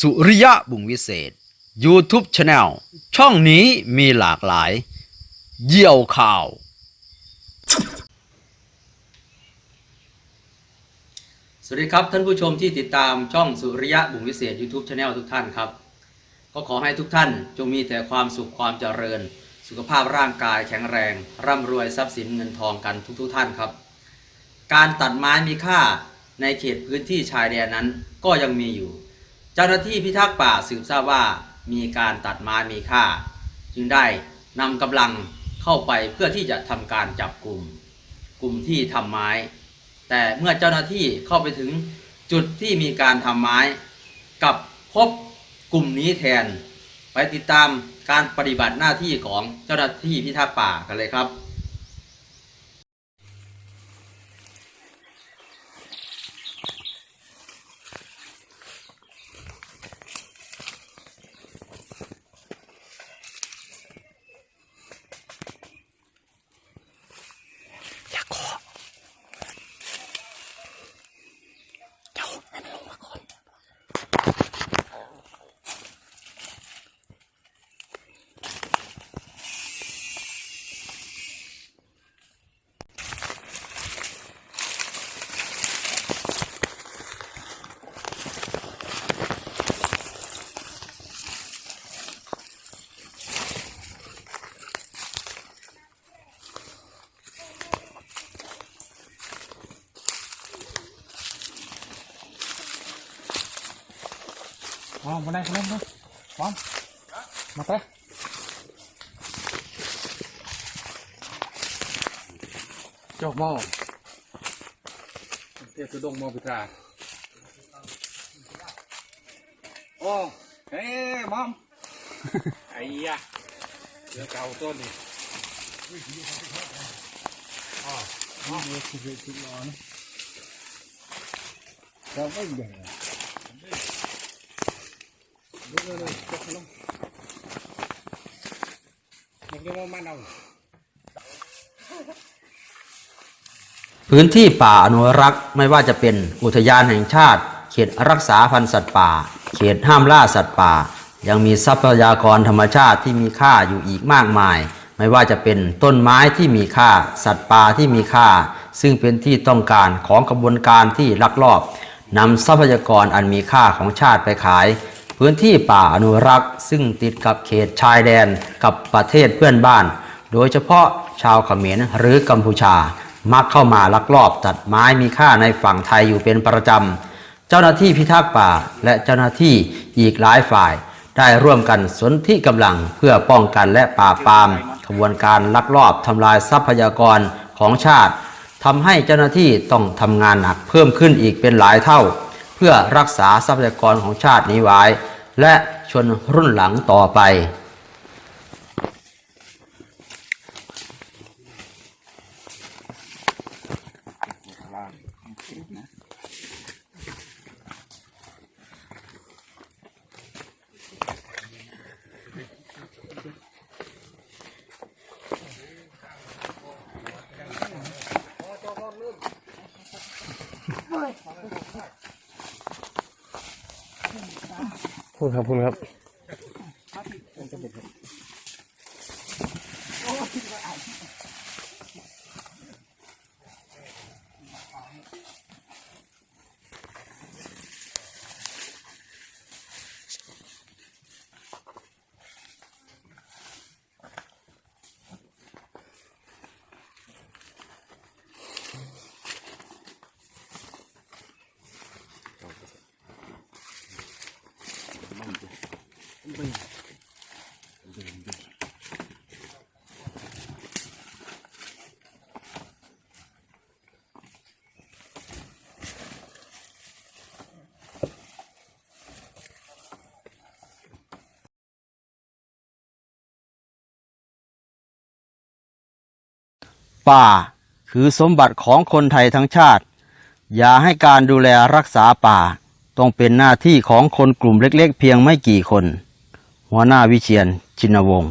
สุริยะบุงวิเศษ YouTube Channel ช่องนี้มีหลากหลาย เยี่ยวข่าว สวัสดีครับท่านผู้ชมที่ติดตามช่องสุริยะบุงวิเศษ YouTube Channel ทุกท่านครับ ก็ขอให้ทุกท่านจงมีแต่ความสุขความเจริญ สุขภาพร่างกายแข็งแรง ร่ำรวยทรัพย์สินเงินทองกันทุกๆท่านครับ การตัดไม้มีค่าในเขตพื้นที่ชายแดนนั้นก็ยังมีอยู่ เจ้าหน้าที่พิทักษ์ป่าสืบทราบว่ามีการตัดไม้มีค่า จึงได้นำกำลังเข้าไปเพื่อที่จะทำการจับกลุ่ม กลุ่มที่ทำไม้ แต่เมื่อเจ้าหน้าที่เข้าไปถึงจุดที่มีการทำไม้กลับพบกลุ่มนี้แทน ไปติดตามการปฏิบัติหน้าที่ของเจ้าหน้าที่พิทักษ์ป่ากันเลยครับ อ๋อมาได้ครับมาพร้อมมาไปจอกหม้อเทียบกระด งหม้อพิธาโอ้เฮ้ยมอมไอ้ยะเดี๋ยวเก่าต้นอง Đúng rồi, rồi, cho nó lông. Một cái món man đầu. พื้นที่ป่าอนุรักษ์ไม่ว่าจะเป็นอุทยานแห่งชาติ เขตรักษาพันธุ์สัตว์ป่า เขตห้ามล่าสัตว์ป่า ยังมีทรัพยากรธรรมชาติที่มีค่าอยู่อีกมากมาย ไม่ว่าจะเป็นต้นไม้ที่มีค่า สัตว์ป่าที่มีค่า ซึ่งเป็นที่ต้องการของกระบวนการที่ลักลอบนำทรัพยากรอันมีค่าของชาติไปขาย พื้นที่ป่าอนุรักษ์ ซึ่งติดกับเขตชายแดนกับประเทศเพื่อนบ้าน โดยเฉพาะชาวเขมรหรือกัมพูชา มักเข้ามาลักลอบตัดไม้มีค่าในฝั่งไทยอยู่เป็นประจำ เจ้าหน้าที่พิทักษ์ป่าและเจ้าหน้าที่อีกหลายฝ่าย ได้ร่วมกันสนธิกำลังเพื่อป้องกันและปราบปรามขบวนการลักลอบทำลายทรัพยากรของชาติทำให้เจ้าหน้าที่ต้องทำงานหนักเพิ่มขึ้นอีกเป็นหลายเท่า พื่อรักษาทรัพยากรของชาตินี้ไว้ และชนรุ่นหลังต่อไปพูด ครับพูดครับ ป่าคือสมบัติของคนไทยทั้งชาติ อย่าให้การดูแลรักษาป่า ต้องเป็นหน้าที่ของคนกลุ่มเล็กๆ เพียงไม่กี่คน หัวหน้าวิเชียนชินวงศ์